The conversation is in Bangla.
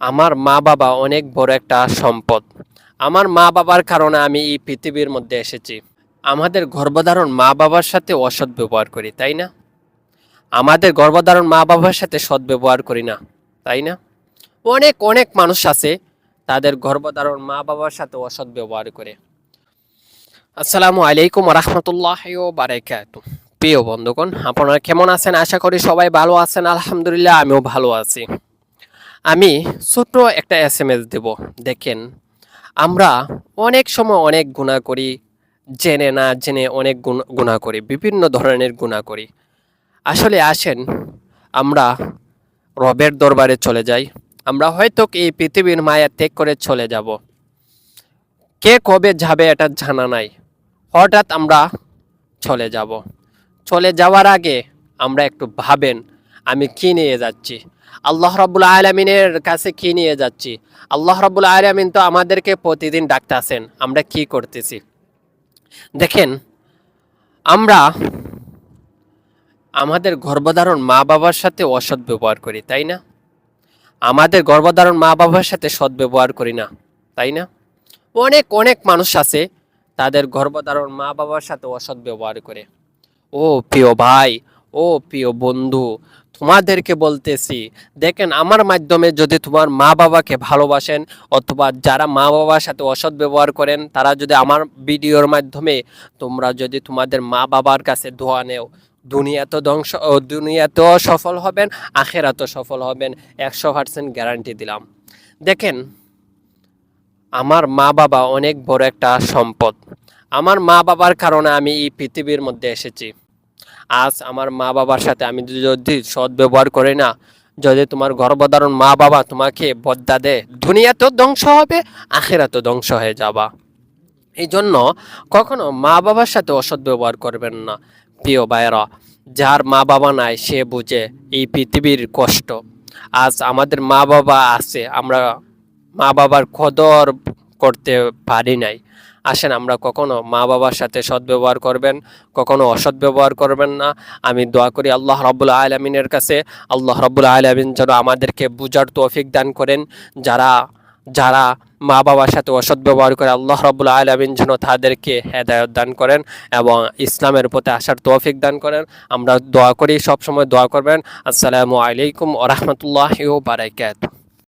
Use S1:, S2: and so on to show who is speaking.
S1: আমার মা বাবা অনেক বড় একটা সম্পদ। আমার মা বাবার কারণে আমি এই পৃথিবীর মধ্যে এসেছি। আমাদের গর্ভধারণ মা বাবার সাথে অসৎ ব্যবহার করি, তাই না? আমাদের গর্ভধারণ মা বাবার সাথে সৎ ব্যবহার করি না, তাই না? অনেক অনেক মানুষ আছে, তাদের গর্ভধারণ মা বাবার সাথে অসৎ ব্যবহার করে। আসসালামু আলাইকুম রহমতুল্লাহ বারাকাত প্রিয় বন্ধুগণ, আপনারা কেমন আছেন? আশা করি সবাই ভালো আছেন। আলহামদুলিল্লাহ, আমিও ভালো আছি। আমি ছোট্ট একটা এস এম এস দেব। দেখেন, আমরা অনেক সময় অনেক গুণা করি, জেনে না জেনে অনেক গুণা করি, বিভিন্ন ধরনের গুণা করি। আসলে আসেন, আমরা রবের দরবারে চলে যাই। আমরা হয়তো এই পৃথিবীর মায়া ত্যাগ করে চলে যাব। কে কবে যাবে এটা জানা নাই। হঠাৎ আমরা চলে যাব। চলে যাওয়ার আগে আমরা একটু ভাবেন আমি কি নিয়ে যাচ্ছি? আল্লাহ রাব্বুল আলমিনের কাছে কি নিয়ে যাচ্ছি? আল্লাহ রাব্বুল আলমিন তো আমাদেরকে প্রতিদিন ডাকতেছেন, আমরা কি করতেছি? দেখেন, আমরা আমাদের গর্ভধারণ মা বাবার সাথে অসৎ ব্যবহার করি, তাই না? আমাদের গর্ভধারণ মা বাবার সাথে সৎ ব্যবহার করি না, তাই না? অনেক অনেক মানুষ আছে, তাদের গর্ভধারণ মা বাবার সাথে অসৎ ব্যবহার করে। ও প্রিয় ভাই ও প্রিয় বন্ধু, তোমাদেরকে বলতেছি, দেখেন আমার মাধ্যমে যদি তোমার মা বাবাকে ভালোবাসেন অথবা যারা মা বাবার সাথে অসৎ ব্যবহার করেন, তারা যদি আমার ভিডিওর মাধ্যমে তোমরা যদি তোমাদের মা বাবার কাছে ধোয়া নেও, দুনিয়া দুনিয়াতে ধ্বংস, ও দুনিয়াতেও সফল হবেন আখেরাতেও সফল হবেন, একশো পার্সেন্ট গ্যারান্টি দিলাম। দেখেন, আমার মা বাবা অনেক বড় একটা সম্পদ। আমার মা বাবার কারণে আমি এই পৃথিবীর মধ্যে এসেছি। আজ আমার মা বাবার সাথে আমি যদি সৎ ব্যবহার করি না, যদি তোমার গর্ভধারণ মা বাবা তোমাকে বদ্যা দেয় দুনিয়াতেও ধ্বংস হবে আখেরাতেও ধ্বংস হয়ে যাবা। এই জন্য কখনো মা বাবার সাথে অসৎ ব্যবহার করবেন না। প্রিয় ভাইয়েরা, যার মা বাবা নাই, সে বুঝে এই পৃথিবীর কষ্ট। আজ আমাদের মা বাবা আছে, আমরা মা বাবার কদর করতে পারি নাই। আসেন, আমরা কখনো মা বাবার সাথে সদ্ব্যবহার করবেন, কখনো অসৎ ব্যবহার করবেন না। আমি দোয়া করি আল্লাহ রব্বুল আলমিনের কাছে, আল্লাহ রব্বুল আলমিন যেন আমাদেরকে বুঝার তৌফিক দান করেন। যারা যারা মা বাবার সাথে অসৎ ব্যবহার করে, আল্লাহ রব্বুল আলমিন যেন তাদেরকে হেদায়ত দান করেন এবং ইসলামের প্রতি আসার তৌফিক দান করেন। আমরা দোয়া করি, সবসময় দোয়া করবেন। আসসালামু আলাইকুম ওরহমতুল্লাহ বারাকাত